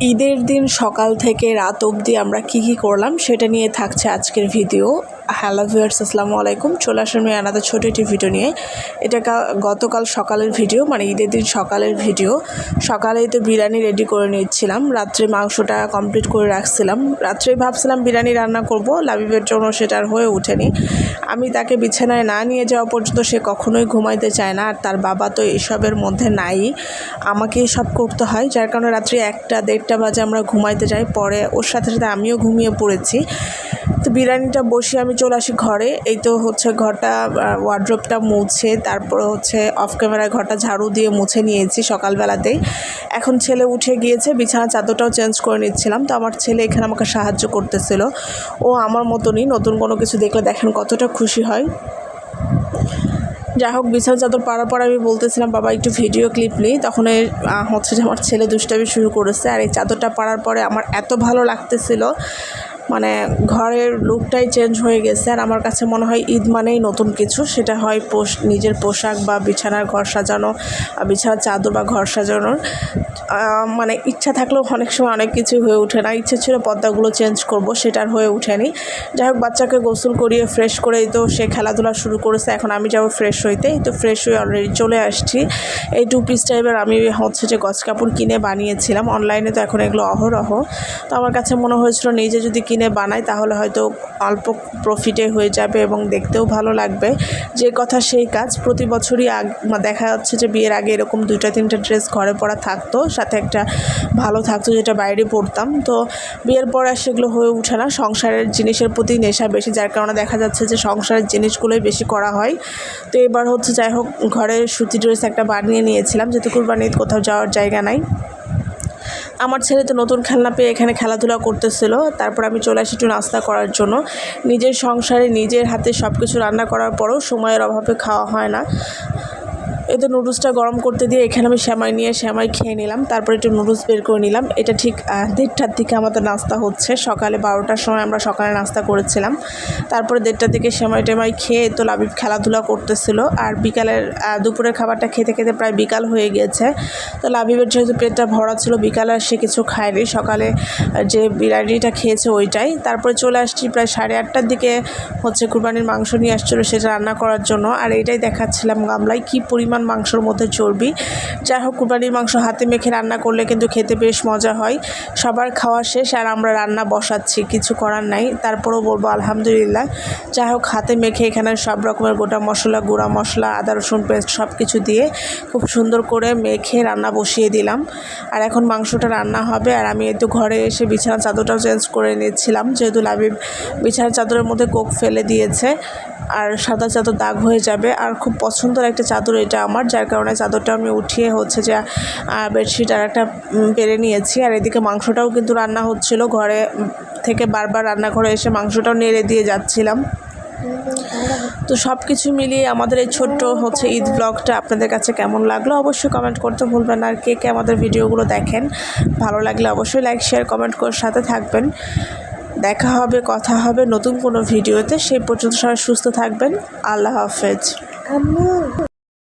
ঈদের দিন সকাল থেকে রাত অবধি আমরা কী কী করলাম সেটা নিয়ে থাকছে আজকের ভিডিও। হ্যালো ভিউয়ার্স, আসসালামু আলাইকুম। চলে আসলাম আমি আনাদের ছোটো একটি ভিডিও নিয়ে। এটা গতকাল সকালের ভিডিও মানে ঈদের দিন সকালের ভিডিও সকালেই তো বিরিয়ানি রেডি করে নিচ্ছিলাম। রাত্রে মাংসটা কমপ্লিট করে রাখছিলাম। রাত্রে ভাবছিলাম বিরিয়ানি রান্না করব, লাবিবের জন্য সেটা আর হয়ে ওঠেনি। আমি তাকে বিছানায় না নিয়ে যাওয়া পর্যন্ত সে কখনোই ঘুমাইতে চায় না, আর তার বাবা তো এসবের মধ্যে নাই। আমাকেই সব করতে হয়, যার কারণে রাত্রি একটা, দেড়টা বাজে আমরা ঘুমাইতে যাই। পরে ওর সাথে সাথে আমিও ঘুমিয়ে পড়েছি। তো বিরিয়ানিটা বসিয়ে আমি চলে আসি ঘরে। এই তো হচ্ছে ঘরটা ওয়ার্ড্রোপটা মুছে, তারপরে হচ্ছে অফ ক্যামেরায় ঘরটা ঝাড়ু দিয়ে মুছে নিয়েছি সকালবেলাতেই। এখন ছেলে উঠে গিয়েছে, বিছানা চাদরটাও চেঞ্জ করে নিচ্ছিলাম। তো আমার ছেলে এখানে আমাকে সাহায্য করতেছিল। ও আমার মতনই, নতুন কোনো কিছু দেখলে দেখেন কতটা খুশি হয়। যাই হোক, বিছানা চাদর পাড়ার পর আমি বলতেছিলাম, বাবা, একটু ভিডিও ক্লিপ নিই। তখন হচ্ছে যে আমার ছেলে দুষ্টামি শুরু করেছে। আর এই চাদরটা পাড়ার পরে আমার এত ভালো লাগতেছিল মানে ঘরের লুকটাই চেঞ্জ হয়ে গেছে। আর আমার কাছে মনে হয় ঈদ মানেই নতুন কিছু। সেটা হয় পোশ নিজের পোশাক বা বিছানার ঘর সাজানো বিছানার চাদর বা ঘর সাজানোর। মানে ইচ্ছা থাকলেও অনেক সময় অনেক কিছু হয়ে ওঠে না। ইচ্ছে ছিল পর্দাগুলো চেঞ্জ করব, সেটা আর হয়ে ওঠেনি। যাই হোক, বাচ্চাকে গোসল করিয়ে ফ্রেশ করে তো সে খেলাধুলা শুরু করেছে, এখন আমি যাব ফ্রেশ হইতে। তো ফ্রেশ হয়ে অলরেডি চলে আসছি। এই টু পিস টাইপের আমি হচ্ছে যে গছ কাপড় কিনে বানিয়েছিলাম। অনলাইনে তো এখন এগুলো অহরহ। তো আমার কাছে মনে হয়েছিল নিজে যদি কিনে বানাই, তাহলে হয়তো অল্প প্রফিটে হয়ে যাবে এবং দেখতেও ভালো লাগবে। যে কথা সেই কাজ। প্রতি বছরই আগ দেখা যাচ্ছে যে বিয়ের আগে এরকম দুইটা, তিনটা ড্রেস ঘরে পরা থাকতো। সাথে একটা ভালো থাকতো যেটা বাইরে পড়তাম। তো বিয়ের পর আর সেগুলো হয়ে ওঠে না। সংসারের জিনিসের প্রতি নেশা বেশি, যার কারণে দেখা যাচ্ছে যে সংসারের জিনিসগুলোই বেশি করা হয়। তো এবার হচ্ছে যাই হোক, ঘরে সুতি ড্রেস একটা বানিয়ে নিয়েছিলাম। যেহেতু কুরবানি কোথাও যাওয়ার জায়গা নাই। আমার ছেলে তো নতুন খেলনা পেয়ে এখানে খেলাধুলা করতেছিল। তারপর আমি চলে আসি একটু নাস্তা করার জন্য। নিজের সংসারে নিজের হাতে সব কিছু রান্না করার পরেও সময়ের অভাবে খাওয়া হয় না। এই তো নুডলসটা গরম করতে দিয়ে এখানে আমি শ্যামাই নিয়ে শ্যামাই খেয়ে নিলাম। তারপর একটু নুডলস বের করে নিলাম। এটা ঠিক দেড়টার দিকে আমাদের নাস্তা হচ্ছে। সকালে বারোটার সময় আমরা সকালে নাস্তা করেছিলাম। তারপরে দেড়টার দিকে শ্যামাই টেমাই খেয়ে তো লাবিব খেলাধুলা করতেছিল। আর বিকালের দুপুরের খাবারটা খেতে খেতে প্রায় বিকাল হয়ে গিয়েছে। তো লাবিবের যেহেতু পেটটা ভরা ছিল, বিকালে সে কিছু খায়নি। সকালে যে বিরিয়ানিটা খেয়েছে ওইটাই। তারপরে চলে আসছি প্রায় সাড়ে আটটার দিকে হচ্ছে কুরবানির মাংস নিয়ে আসছিল সেটা রান্না করার জন্য। আর এইটাই দেখাচ্ছিলাম গামলায় কী পরিমাণ মাংসর মধ্যে চর্বি। যাই হোক, কুরবানির মাংস হাতে মেখে রান্না করলে কিন্তু খেতে বেশ মজা হয়। সবার খাওয়া শেষ আর আমরা রান্না বসাচ্ছি, কিছু করার নাই। তারপরেও বলব আলহামদুলিল্লাহ। যাই হোক, হাতে মেখে এখানে সব রকমের গোটা মশলা, গুঁড়া মশলা, আদা, রসুন পেস্ট সব কিছু দিয়ে খুব সুন্দর করে মেখে রান্না বসিয়ে দিলাম। আর এখন মাংসটা রান্না হবে আর আমি একটু ঘরে এসে বিছানা চাদরটাও চেঞ্জ করে নিচ্ছিলাম যেহেতু লাবিব বিছানার চাদরের মধ্যে কোক ফেলে দিয়েছে, আর সাদা চাদর দাগ হয়ে যাবে। আর খুব পছন্দের একটা চাদর এটা আমার, যার কারণে চাদরটা আমি উঠিয়ে হচ্ছে যে বেডশিট আর একটা পেরে নিয়েছি। আর এদিকে মাংসটাও কিন্তু রান্না হচ্ছিল। ঘরে থেকে বারবার রান্নাঘরে এসে মাংসটাও নেড়ে দিয়ে যাচ্ছিলাম। তো সব কিছু মিলিয়ে আমাদের এই ছোট্ট হচ্ছে ঈদ ব্লগটা আপনাদের কাছে কেমন লাগল অবশ্যই কমেন্ট করতে ভুলবেন আর কে কে আমাদের ভিডিওগুলো দেখেন, ভালো লাগলে অবশ্যই লাইক শেয়ার কমেন্ট করে সাথে থাকবেন। দেখা হবে, কথা হবে নতুন কোনো ভিডিওতে। সেই পর্যন্ত সবাই সুস্থ থাকবেন। আল্লাহ হাফেজ।